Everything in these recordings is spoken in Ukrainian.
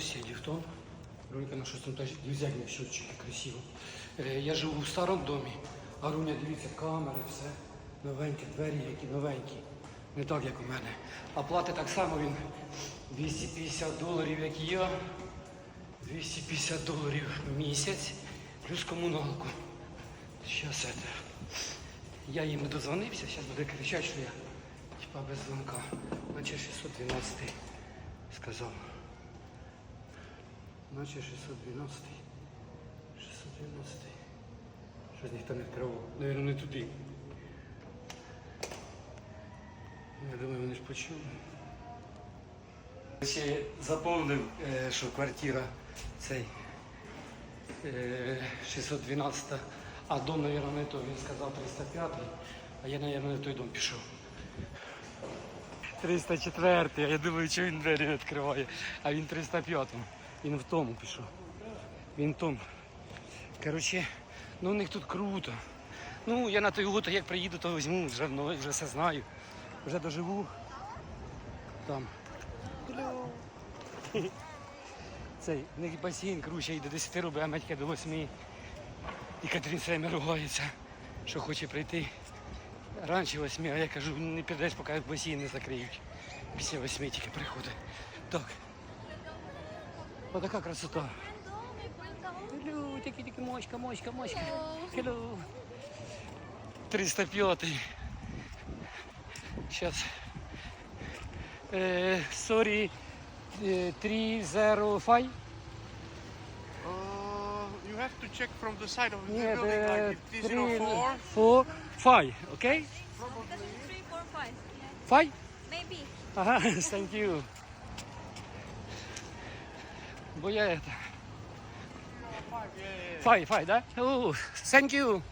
Руся, Дифтон. Рулька на шостому этаже. Як на щотчики красиво. Е, Я живу в старому домі, а Руня, дивіться, камери, все. Новенькі, двері, які новенькі. Не так, як у мене. А плати так само він 250 доларів, як і я. 250 доларів в місяць, плюс комуналку. Щас это. Я їм не дозвонився, зараз буде кричати, що я типа без дзвонка. Наче 612 сказав. Наче 612. 612. Щось ніхто не відкривав. Навірно, не туди. Я думаю, вони ж почули. Ще заповнив, е, що квартира цей е, 612, а дом, мабуть, не той. Він сказав 305, а я, мабуть, не той дом пішов. 304, а я думаю, що він двері відкриває. А він 305. Він в тому пішов. Він в тому. Коротше, ну у них тут круто. Ну, я на той год, як приїду, то візьму, вже, ну, вже все знаю. Вже доживу. Там. Цей, у них басейн круче і до 10 робить, а матька до 8. І Катерин все ругається, що хоче прийти раніше 8, а я кажу, не підеш, поки басейн не закриють. Після 8 тільки приходить. Так. Отака красота. Hello, тільки тільки мочка, мочка, мочка. Hello. 305. Сейчас. Е, sorry, е, 305. Uh, you have to check from the side of the Ні, building, е, like 304. 4, 5, окей? Three, four, five. 5? Maybe. Ага, thank you. Бо я это... Фай, фай, да? О, thank you.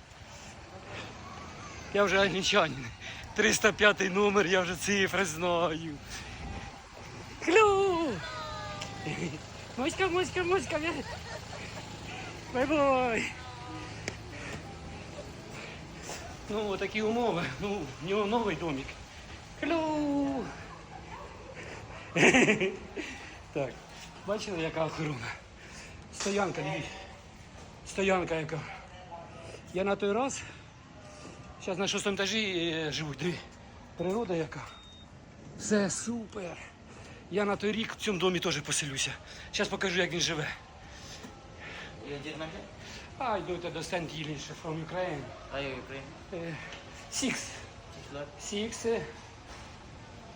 Я вже англічанин. 305 номер, я вже цифри знаю. Клю! Моська, моська, моська. Бай-бай. Ну, такі умови. Ну, в нього новий домик. Клю! так, бачили, яка охорона? Стоянка, дивіться. Стоянка яка. Я на той раз. Зараз на шостому етажі е, живу. Диви. Природа яка. Все супер. Я на той рік в цьому домі теж поселюся. Зараз покажу, як він живе. Did mention? I do it the from Ukraine. Are you Ukraine? Six. Six е.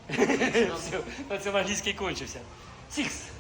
Все, цьому англійський кончився. Six.